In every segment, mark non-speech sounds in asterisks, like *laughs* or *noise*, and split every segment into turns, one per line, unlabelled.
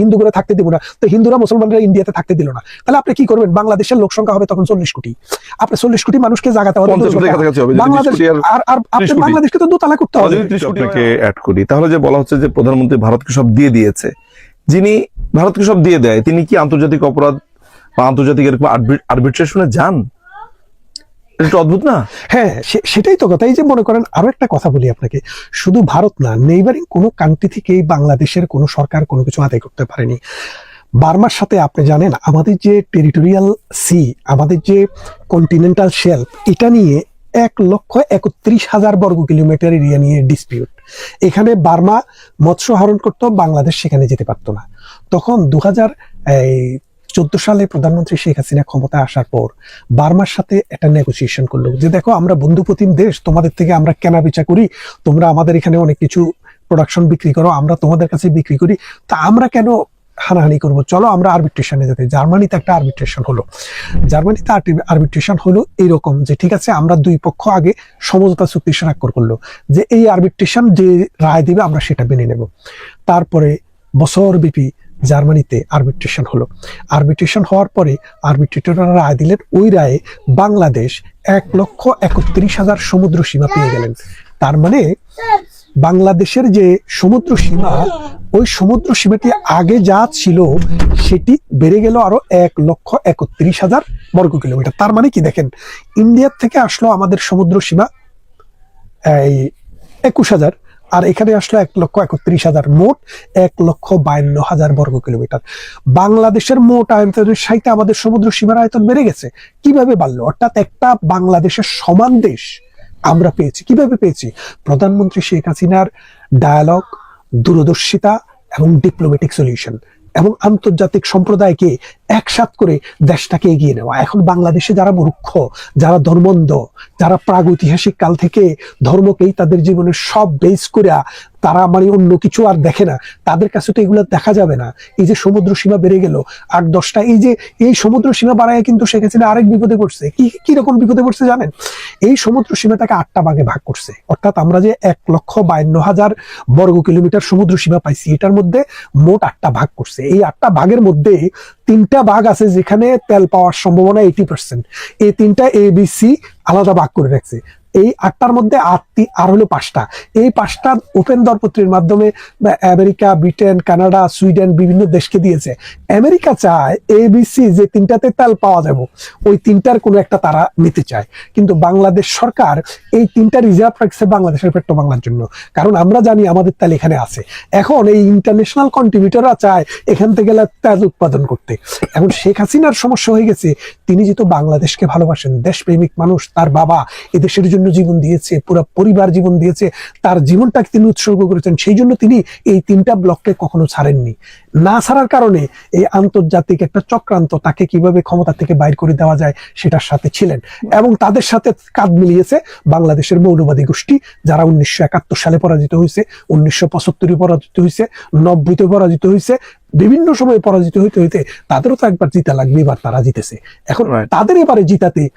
হিন্দু করে থাকতে দিব না। তো হিন্দুরা মুসলমানরা ইন্ডিয়াতে থাকতে দিল না। তাহলে আপনি কি করবেন? বাংলাদেশের লোক সংখ্যা হবে তখন চল্লিশ কোটি। আপনি চল্লিশ কোটি মানুষকে জাগাতে হবে বাংলাদেশ
আর
আর আর আপনি বাংলাদেশকে তো দোতলা করতে হবে।
যদি 30 কোটি আপনাকে অ্যাড করি তাহলে যে বলা হচ্ছে যে প্রধানমন্ত্রী ভারতকে সব দিয়ে দিয়েছে যিনি ভারতকে সব দিয়ে দেয় তিনি কি আন্তর্জাতিক অপরাধ বা আন্তর্জাতিক এরকম আরবিট্রেশনে যান? এটা অদ্ভুত না?
হ্যাঁ সেটাই তো কথা। এই যে মনে করেন, আরও একটা কথা বলি আপনাকে। শুধু ভারত না নেইবারিং কোনো কান্ট্রি থেকেই বাংলাদেশের কোনো সরকার কোনো কিছু আদায় করতে পারেনি। বার্মার সাথে আপনি জানেন, আমাদের যে টেরিটোরিয়াল সি আমাদের যে কন্টিনেন্টাল শেলফ এটা নিয়ে এক লক্ষ একত্রিশ হাজার বর্গ কিলোমিটার এরিয়া নিয়ে ডিসপিউট এখানে বার্মা মৎস্য হরণ করতো, বাংলাদেশ সেখানে যেতে পারতো না। তখন দু হাজার চোদ্দ সালে প্রধানমন্ত্রী শেখ হাসিনা ক্ষমতায় আসার পর বার্মার সাথে একটা নেগোসিয়েশন করল যে, দেখো, আমরা বন্ধুপ্রতিম দেশ, তোমাদের থেকে আমরা কেনা বেচা করি, তোমরা আমাদের এখানে অনেক কিছু প্রোডাকশন বিক্রি করো, আমরা তোমাদের কাছে বিক্রি করি, তা আমরা কেন হানাহানি করব? চলো, আমরা আরবিট্রেশনে যেতে। জার্মানিতে একটা আর্বিট্রেশন হলো। জার্মানিতে আর্বিট্রেশন হলো এইরকম যে, ঠিক আছে, আমরা দুই পক্ষ আগে সমঝোতা চুক্তি স্বাক্ষর করল, যে এই আর্বিট্রেশন যে রায় দিবে, আমরা সেটা মেনে নেব। তারপরে বছর বছরব্যাপী জার্মানিতে আরবিট্রেশন হলো। আরবিট্রেশন হওয়ার পরে আরবিট্রেটররা রায় দিলেন, ওই রায়ে বাংলাদেশ এক লক্ষ একত্রিশ হাজার সমুদ্র সীমা পেয়ে গেলেন। তার মানে বাংলাদেশের যে সমুদ্র সীমা, ওই সমুদ্র সীমাটি আগে যা ছিল, সেটি বেড়ে গেল আরও এক লক্ষ একত্রিশ হাজার বর্গ কিলোমিটার। তার মানে কি দেখেন, ইন্ডিয়ার থেকে আসলো আমাদের সমুদ্র সীমা, এই একুশ হাজার। আর এখানে আসলো এক লক্ষ একত্রিশ হাজার মোট এক লক্ষ বায়ান্ন হাজার বর্গ কিলোমিটার। বাংলাদেশের মোট আয়তনের সাইতে আমাদের সমুদ্র সীমার আয়তন বেড়ে গেছে। কীভাবে বাড়লো? অর্থাৎ একটা বাংলাদেশের সমান দেশ আমরা পেয়েছি। কীভাবে পেয়েছি? প্রধানমন্ত্রী শেখ হাসিনার ডায়ালগ দূরদর্শিতা এবং ডিপ্লোমেটিক সলিউশন এবং আন্তর্জাতিক সম্প্রদায়কে একসাথ করে দেশটাকে এগিয়ে নেওয়া। এখন বাংলাদেশে যারা মূর্খ, যারা ধর্মন্ধ, যারা প্রাগৈতিহাসিক কাল থেকে ধর্মকেই তাদের জীবনের সব বেস করে তারা মানে অন্য কিছু আর দেখে না। তাদের কাছে তো এগুলো দেখা যাবে না। এই যে সমুদ্র সীমা বেড়ে গেল, আট দশটা, এই যে, এই সমুদ্র সীমা বাড়ায় কিন্তু শেখ হাসিনা আরেক বিপদে পড়ছে। কি কি রকম বিপদে পড়ছে জানেন? এই সমুদ্র সীমাটাকে আটটা ভাগে ভাগ করছে। অর্থাৎ আমরা যে এক লক্ষ বায়ান্ন হাজার বর্গ কিলোমিটার সমুদ্র সীমা পাইছি, এটার মধ্যে মোট আটটা ভাগ করছে। এই আটটা ভাগের মধ্যে তিনটা ভাগ আছে যেখানে তেল পাওয়ার সম্ভাবনা এইটি পার্সেন্ট এই তিনটা এ বি সি আলাদা ভাগ করে রাখছে। এই আটটার মধ্যে আটটি আর হলো পাঁচটা। এই পাঁচটা ওপেন দরপত্রের মাধ্যমে আমেরিকা, ব্রিটেন, কানাডা, সুইডেন বিভিন্ন দেশকে দিয়েছে। আমেরিকা চায় এবিসি যে তিনটাতে তেল পাওয়া যাব, ওই তিনটার কোনো একটা তারা নিতে চায়। কিন্তু বাংলাদেশ সরকার এই তিনটা রিজার্ভ রাখছে বাংলাদেশের পেট্রো বাংলার জন্য। কারণ আমরা জানি আমাদের তেল এখানে আছে। এখন এই ইন্টারন্যাশনাল কন্ট্রিবিউটররা চায় এখান থেকে তেল উৎপাদন করতে। এখন শেখ হাসিনার সমস্যা হয়ে গেছে, তিনি যেহেতু বাংলাদেশকে ভালোবাসেন, দেশপ্রেমিক মানুষ, তার বাবা এদেশের জন্য জীবন দিয়েছে পুরো পরিবার জীবন দিয়েছে তার জীবনটাকে তিনি উৎসর্গ করেছেন সেই জন্য তিনি এই তিনটা ব্লককে কখনো ছাড়েননি। না ছাড়ার কারণে এই আন্তর্জাতিক একটা চক্রান্ত তাকে কীভাবে ক্ষমতা থেকে বাইর করে দেওয়া যায় সেটার সাথে ছিলেন এবং তাদের সাথে কাঁধ মিলিয়েছে বাংলাদেশের মৌলবাদী গোষ্ঠী যারা উনিশশো একাত্তর সালে পরাজিত হয়েছে উনিশশো পঁচাত্তরে পরাজিত হয়েছে নব্বইতে পরাজিত হয়েছে বিভিন্ন সময়ে পরাজিত হইতে হইতে তাদেরও তো একবার জিতা লাগবে এবার তারা জিতেছে। এখন তাদের এবারে জিতাতে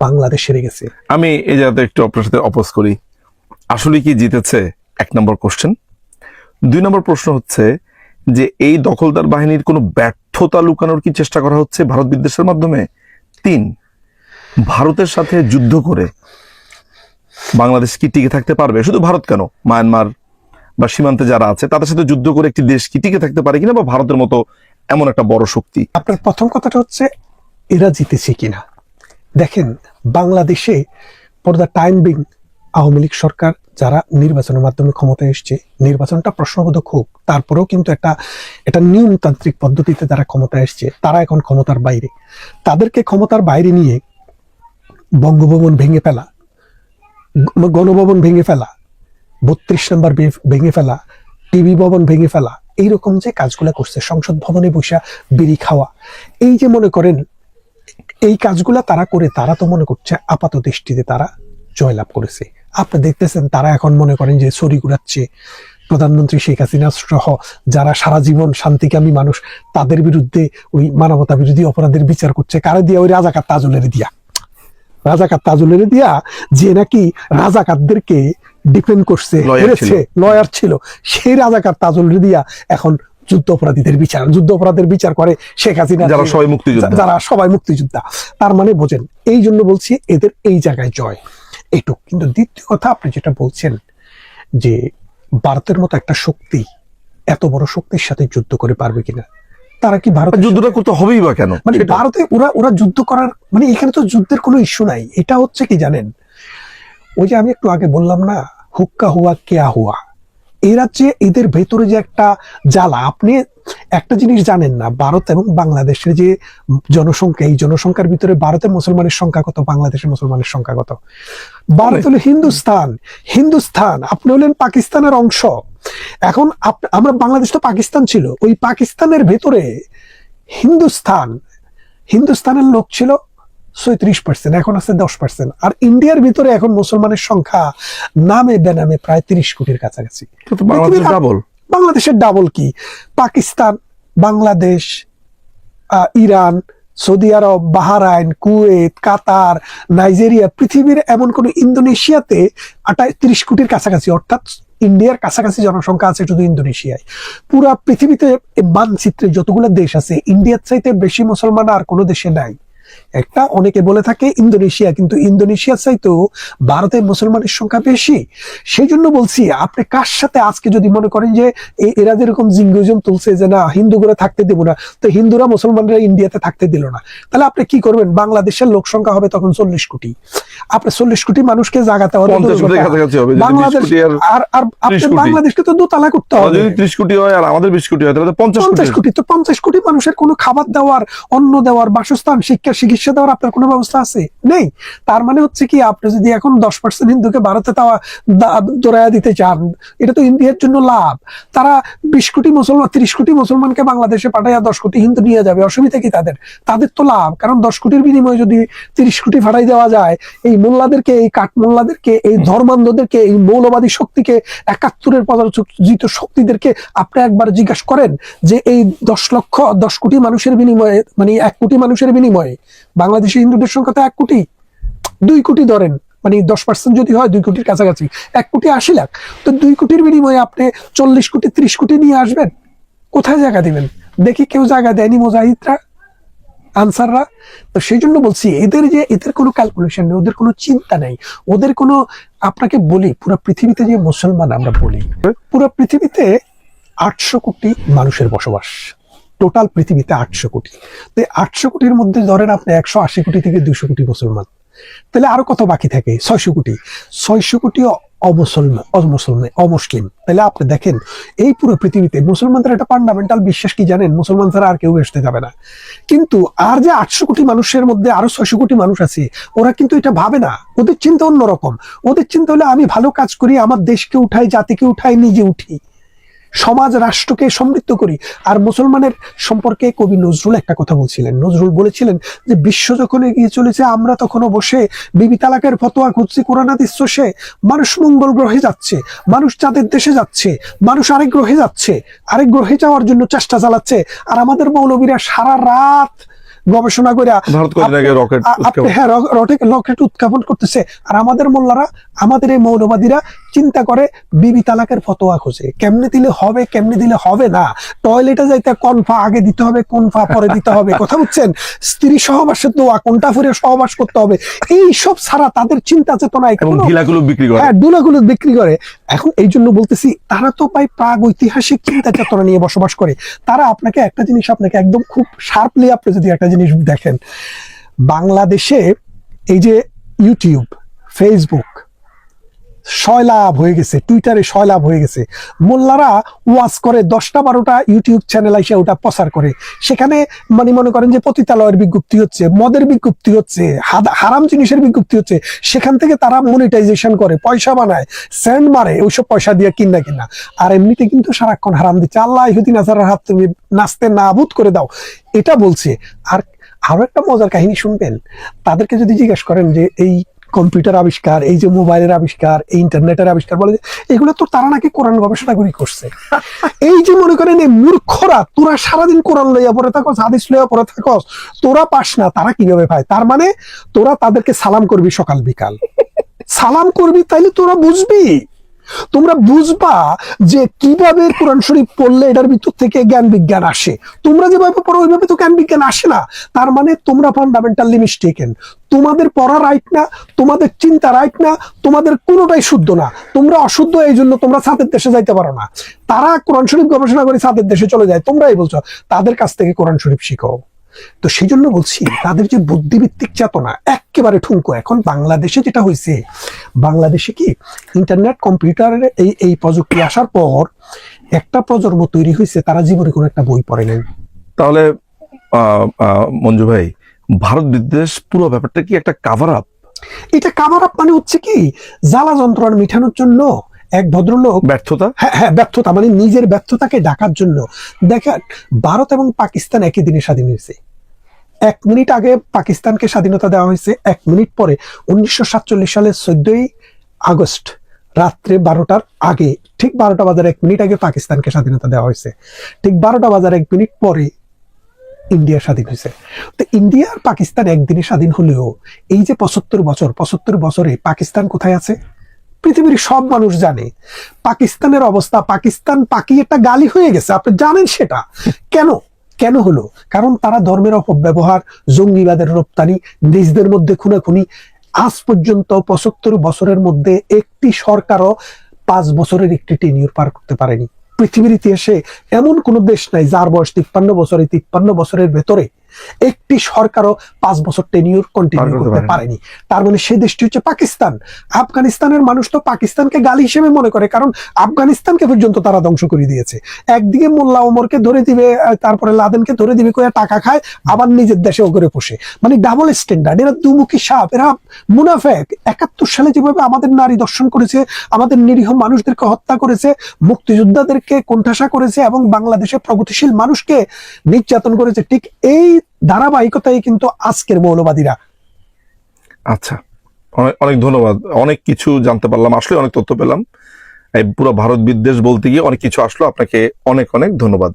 বাংলাদেশ হেরে গেছে।
আমি এই জায়গাতে একটু আপনার সাথে অপোজ করি। আসলে কি জিতেছে? এক নম্বর কোশ্চেন দুই নম্বর প্রশ্ন হচ্ছে যে এই দখলদার বাহিনীর কোনো ব্যর্থতা লুকানোর কি চেষ্টা করা হচ্ছে ভারত বিদ্বেষের মাধ্যমে? তিন ভারতের সাথে যুদ্ধ করে বাংলাদেশ কি টিকে থাকতে পারবে? শুধু ভারত কেন? মায়ানমার বা সীমান্তে যারা আছে তাদের সাথে যুদ্ধ করে একটি দেশ কি টিকে থাকতে পারে কিনা বা ভারতের মতো এমন একটা বড় শক্তি?
আপনার প্রথম কথাটা হচ্ছে এরা জিতেছে কিনা? দেখেন, বাংলাদেশে for the time being Awami League সরকার যারা নির্বাচনের মাধ্যমে ক্ষমতায় এসছে, নির্বাচনটা প্রশ্নবোধক হোক, তারপরেও কিন্তু একটা একটা নিয়মতান্ত্রিক পদ্ধতিতে যারা ক্ষমতায় এসছে, তারা এখন ক্ষমতার বাইরে। তাদেরকে ক্ষমতার বাইরে নিয়ে বঙ্গভবন ভেঙে ফেলা গণভবন ভেঙে ফেলা, বত্রিশ নম্বর ভেঙে ফেলা, টিভি ভবন ভেঙে ফেলা, এইরকম যে কাজগুলো করছে, সংসদ ভবনে বসে বিড়ি খাওয়া, এই যে মনে করেন এই কাজগুলা তারা করে তারা তো মনে করছে আপাত দৃষ্টিতে তারা জয়লাভ করেছে। আপনি দেখতেছেন তারা এখন মনে করেন যে ছড়ি ঘুরাচ্ছে। প্রধানমন্ত্রী শেখ হাসিনা সহ যারা সারা জীবন শান্তিকামী মানুষ তাদের বিরুদ্ধে ওই মানবতা বিরোধী অপরাধের বিচার করছে। কারে দিয়া? ওই রাজাকার তাজুলের দিয়া। রাজাকার তাজুলের দিয়া যে নাকি রাজাকারদেরকে ডিপেন্ড করছে লয়ার ছিল। সেই রাজাকার তাজুলের দিয়া এখন যুদ্ধ অপরাধীদের বিচার যুদ্ধ অপরাধের বিচার করে শেখ হাসিনা।
যারা সবাই মুক্তিযোদ্ধা।
যারা সবাই মুক্তিযোদ্ধা। তার মানে বোঝেন এই জন্য বলছি এদের এই জায়গায় জয়। এইটুক কিন্তু দ্বিতীয় কথা আপনি যেটা বলছেন যে ভারতের মতো একটা শক্তি এত বড় শক্তির সাথে যুদ্ধ করে পারবে কিনা তারা কি ভারত
যুদ্ধটা করতে হবেই বা কেন?
মানে ভারতে ওরা ওরা যুদ্ধ করার মানে এখানে তো যুদ্ধের কোনো ইস্যু নাই। এটা হচ্ছে কি জানেন? ওই যে আমি একটু আগে বললাম না হুক্কা হুয়া কেয়া হুয়া? এরা যে এদের ভেতরে যে একটা জ্বালা, আপনি একটা জিনিস জানেন না, ভারত এবং বাংলাদেশের যে জনসংখ্যা, এই জনসংখ্যার ভিতরে ভারতের মুসলমানের সংখ্যা কত, বাংলাদেশের মুসলমানের সংখ্যা কত? ভারত হলো হিন্দুস্তান। হিন্দুস্তান, আপনি হলেন পাকিস্তানের অংশ। এখন আমরা, বাংলাদেশ তো পাকিস্তান ছিল। ওই পাকিস্তানের ভেতরে হিন্দুস্তান, হিন্দুস্তানের লোক ছিল ছয়ত্রিশ পার্সেন্ট এখন আছে দশ পার্সেন্ট আর ইন্ডিয়ার ভিতরে এখন মুসলমানের সংখ্যা নামে বেনামে প্রায় তিরিশ কোটির কাছাকাছি।
বাংলাদেশের ডাবল
বাংলাদেশের ডাবল কি? Pakistan Bangladesh Iran Saudi Arab Bahrain Kuwait Qatar Nigeria পৃথিবীর এমন কোন ইন্দোনেশিয়াতে আটাই তিরিশ কোটির কাছাকাছি অর্থাৎ ইন্ডিয়ার কাছাকাছি জনসংখ্যা আছে শুধু ইন্দোনেশিয়ায়। পুরা পৃথিবীতে মানচিত্রে যতগুলো দেশ আছে ইন্ডিয়ার চাইতে বেশি মুসলমান আর কোনো দেশে নাই। একটা অনেকে বলে থাকে ইন্দোনেশিয়া কিন্তু ইন্দোনেশিয়ার চাইতেও ভারতের মুসলমানের সংখ্যা বেশি। সেই জন্য বলছি আপনি কার সাথে আজকে যদি মনে করেন যে এরা যেরকম জিঙ্গজম তুলছে যে না হিন্দু করে থাকতে দেবো না তো হিন্দুরা মুসলমানরা ইন্ডিয়াতে থাকতে দিল না। তাহলে আপনি কি করবেন? বাংলাদেশের লোক সংখ্যা হবে তখন চল্লিশ কোটি। আপনি চল্লিশ কোটি মানুষকে জাগাতে হবে বাংলাদেশ
আর
আর আর আপনি বাংলাদেশকে তো দোতলা করতে হবে
যদি ত্রিশ কোটি হয় আর আমাদের বিশ কোটি হয় তাহলে পঞ্চাশ কোটি
তো পঞ্চাশ কোটি মানুষের কোনো খাবার দেওয়ার অন্ন দেওয়ার বাসস্থান শিক্ষা চিকিৎসা দেওয়ার আপনার কোনো ব্যবস্থা আছে? নেই। তার মানে হচ্ছে কি, আপনি যদি এখন দশ পার্সেন্ট হিন্দুকে ভারতে তাওয়া দৌড়াইয়া দিতে চান, এটা তো ইন্ডিয়ার জন্য লাভ। তারা বিশ কোটি মুসলমান, তিরিশ কোটি মুসলমানকে বাংলাদেশে পাঠাইয়া দশ কোটি হিন্দু নিয়ে যাবে। অসুবিধা কি তাদের? তাদের তো লাভ। কারণ দশ কোটির বিনিময়ে যদি তিরিশ কোটি ফাটাই দেওয়া যায়, এই মোল্লাদেরকে, এই কাঠ মোল্লাদেরকে এই ধর্মান্ধদেরকে, এই মৌলবাদী শক্তিকে, একাত্তরের পদার্জিত শক্তিদেরকে আপনি একবার জিজ্ঞাসা করেন যে এই দশ লক্ষ, দশ কোটি মানুষের বিনিময়ে মানে এক কোটি মানুষের বিনিময়ে বাংলাদেশি হিন্দুদের সংখ্যা তো এক কোটি। দুই কোটি ধরেন মানে দশ পার্সেন্ট যদি হয়, দুই কোটির কাছাকাছি। এক কোটি আশি লাখ। তো দুই কোটির বিনিময়ে আপনি চল্লিশ কোটি, ত্রিশ কোটি নিয়ে আসবেন। কোথায় জায়গা দিবেন? দেখি কেউ জায়গা দেয়নি মোজাহিদরা, আনসাররা। তো সেই জন্য বলছি, এদের যে, এদের কোনো ক্যালকুলেশন নেই, ওদের কোনো চিন্তা নেই। ওদের কোনো, আপনাকে বলি, পুরো পৃথিবীতে যে মুসলমান আমরা বলি, পুরো পৃথিবীতে আটশো কোটি মানুষের বসবাস। টোটাল পৃথিবীতে আটশো কোটি। তো আটশো কোটির মধ্যে ধরেন আপনি একশো আশি কোটি থেকে দুশো কোটি মুসলমান তাহলে আরও কত বাকি থাকে? ছয়শো কোটি। ছয়শো কোটি অমুসলমান অমুসলমান অমুসলিম। তাহলে আপনি দেখেন, এই পুরো পৃথিবীতে মুসলমানদের একটা ফান্ডামেন্টাল বিশ্বাস কি জানেন? মুসলমান ছাড়া আর কেউ আসতে যাবে না। কিন্তু আর যে আটশো কোটি মানুষের মধ্যে আরও ছয়শো কোটি মানুষ আছে, ওরা কিন্তু এটা ভাবে না। ওদের চিন্তা অন্যরকম। ওদের চিন্তা হলে, আমি ভালো কাজ করি, আমার দেশকে উঠাই, জাতিকে উঠাই, নিজে উঠি। সমাজ রাষ্ট্রকে সমৃদ্ধ করি। আর মুসলমানের সম্পর্কে কবি নজরুল একটা কথা বলছিলেন। নজরুল বলেছিলেন যে, বিশ্ব যখন এগিয়ে চলেছে, আমরা তখনও বসে বিবি তালাকের ফতোয়া খুঁজছি কোরআনাদিস সে মানুষ মঙ্গল গ্রহে যাচ্ছে, মানুষ চাঁদের দেশে যাচ্ছে, মানুষ আরেক গ্রহে যাচ্ছে, আরেক গ্রহে যাওয়ার জন্য চেষ্টা চালাচ্ছে। আর আমাদের মৌলবীরা সারা রাত গবেষণা করে হ্যাঁ রকেট উৎক্ষেপণ করতেছে। আর আমাদের মোল্লারা আমাদের এই মৌলবাদীরা চিন্তা করে বিবি তালাকের ফতোয়া খোঁজে। কেমনে দিলে হবে কেমনে দিলে হবে না? টয়লেটে যাইতে কোন ফা আগে দিতে হবে কোন ফা পরে দিতে হবে? কথা বুঝছেন? স্ত্রী সহবাসের দোয়া কোনটা ফুরে সহবাস করতে হবে? এই সব ছাড়া তাদের চিন্তা চেতনা
ঢিলাগুলো বিক্রি করে।
হ্যাঁ ডুলাগুলো বিক্রি করে। এখন এই জন্য বলতেছি, তারা তো পাই প্রাগ ঐতিহাসিক চিন্তা চেতনা নিয়ে বসবাস করে। তারা আপনাকে একটা জিনিস আপনাকে একদম খুব শার্পলি আপনি যদি একটা জিনিস দেখেন। বাংলাদেশে এই যে ইউটিউব ফেসবুক শয়লাভ হয়ে গেছে টুইটারে শয়লাভ হয়ে গেছে। মোল্লারা ওয়াজ করে, দশটা বারোটা ইউটিউব চ্যানেল এসে ওটা প্রচার করে। সেখানে মানে মনে করেন যে পতিতালয়ের বিজ্ঞপ্তি হচ্ছে, মদের বিজ্ঞপ্তি হচ্ছে হারাম জিনিসের বিজ্ঞপ্তি হচ্ছে। সেখান থেকে তারা মনিটাইজেশন করে, পয়সা বানায় স্যান্ড মারে, ওইসব পয়সা দিয়ে কিনা কিনা। আর এমনিতে কিন্তু সারাক্ষণ হারাম দিচ্ছে। আল্লাহ ইহুদিন আজারের হাত তুমি নাচতে নাবুদ করে দাও। এটা বলছে। আর আরও একটা মজার কাহিনী শুনবেন। তাদেরকে যদি জিজ্ঞেস করেন যে এই কম্পিউটার আবিষ্কার এই যে মোবাইলের আবিষ্কার এই ইন্টারনেটের আবিষ্কার বলে এগুলো তো তারা নাকি কোরআন গবেষণা করে করছে। *laughs* এই যে মনে করেন এই মূর্খরা তোরা সারাদিন কোরআন লইয়া পড়ে থাকস হাদিস লইয়া পড়ে থাকস তোরা পাস না তারা কীভাবে পায়? তার মানে তোরা তাদেরকে সালাম করবি সকাল বিকাল। *laughs* সালাম করবি তাইলে তোরা বুঝবি। তোমরা বুঝবা যে কীভাবে কোরআন শরীফ পড়লে এটার ভিতর থেকে জ্ঞান বিজ্ঞান আসে। তোমরা যেভাবে পড়ো ওইভাবে তো জ্ঞান বিজ্ঞান আসে না। তার মানে তোমরা ফান্ডামেন্টালি মিস্টেকেন তোমাদের পড়া রাইট না, তোমাদের চিন্তা রাইট না, তোমাদের কোনোটাই শুদ্ধ না। তোমরা অশুদ্ধ এই জন্য তোমরা সাতের দেশে যাইতে পারো না। তারা কোরআন শরীফ গবেষণা করে সাতের দেশে চলে যায়। তোমরাই বলছো, তাদের কাছ থেকে কোরআন শরীফ শিখো। তো সেই জন্য বলছি, তাদের যে বুদ্ধিভিত্তিক চেতনা, একেবারে ঠুনকো। এখন বাংলাদেশে যেটা হয়েছে বাংলাদেশে কি ইন্টারনেট কম্পিউটারের এই এই প্রযুক্তি আসার পর একটা প্রজন্ম তৈরি হয়েছে তারা জীবনে কোনো একটা বই পড়ে নাই।
তাহলে মঞ্জু ভাই ভারত বিদ্বেষ পুরো ব্যাপারটা কি একটা কাভার আপ
এটা কাভার আপ মানে হচ্ছে কি জ্বালা যন্ত্রণা মিঠানোর জন্য এক ভদ্রলোক
ব্যর্থতা?
হ্যাঁ হ্যাঁ ব্যর্থতা মানে নিজের ব্যর্থতাকে ডাকার জন্য। দেখেন ভারত এবং পাকিস্তান একই দিনে স্বাধীন হয়েছে। এক মিনিট আগে পাকিস্তানকে স্বাধীনতা দেওয়া হয়েছে এক মিনিট পরে উনিশশো সাতচল্লিশ সালের চোদ্দই আগস্ট রাত্রে বারোটার আগে ঠিক বারোটা বাজার এক মিনিট আগে পাকিস্তানকে স্বাধীনতা দেওয়া হয়েছে। ঠিক বারোটা বাজার এক মিনিট পরে ইন্ডিয়া স্বাধীন হয়েছে তো ইন্ডিয়া আর পাকিস্তান একদিনে স্বাধীন হলেও এই যে পঁচাত্তর বছর, পঁচাত্তর বছরে পাকিস্তান কোথায় আছে? পৃথিবীর সব মানুষ জানে, পাকিস্তানের অবস্থা, পাকিস্তান পাকি একটা গালি হয়ে গেছে। আপনি জানেন সেটা? কেন? কেন হলো? কারণ তারা ধর্মের অপব্যবহার, জঙ্গিবাদের রপ্তানি, নিজদের মধ্যে খুনাখুনি, আজ পর্যন্ত পঁচাত্তর বছরের মধ্যে একটি সরকারও পাঁচ বছরের একটি টেনিউর পার করতে পারেনি। পৃথিবীর ইতিহাসে এমন কোন দেশ নাই যার বয়স তিপ্পান্ন বছরে। তিপ্পান্ন বছরের ভেতরে একটি সরকারও পাঁচ বছর টেনিউর কন্টিনিউ
করতে পারেনি।
তার মানে সেই দেশটি হচ্ছে পাকিস্তান। আফগানিস্তানের মানুষ তো পাকিস্তানকে গালি হিসেবে মনে করে কারণ আফগানিস্তানকে পর্যন্ত তারা ধ্বংস করে দিয়েছে। একদিকে মোল্লা ওমরকে ধরে দিবে তারপরে লাদেনকে ধরে দিবে কয়ে টাকা খায় আবার নিজের দেশে করে পোষে। মানে ডাবল স্ট্যান্ডার্ড এরা দুমুখী সাপ এরা মুনাফেক। একাত্তর সালে যেভাবে আমাদের নারী দর্শন করেছে আমাদের নিরীহ মানুষদেরকে হত্যা করেছে মুক্তিযোদ্ধাদেরকে কোণঠাসা করেছে এবং বাংলাদেশের প্রগতিশীল মানুষকে নির্যাতন করেছে ঠিক এই ধারাবাহিকতাই কিন্তু আজকের মৌলবাদীরা।
আচ্ছা অনেক অনেক ধন্যবাদ। অনেক কিছু জানতে পারলাম, আসলে অনেক তথ্য পেলাম। এই পুরো ভারত বিদ্বেষ বলতে গিয়ে অনেক কিছু আসলো। আপনাকে অনেক অনেক ধন্যবাদ।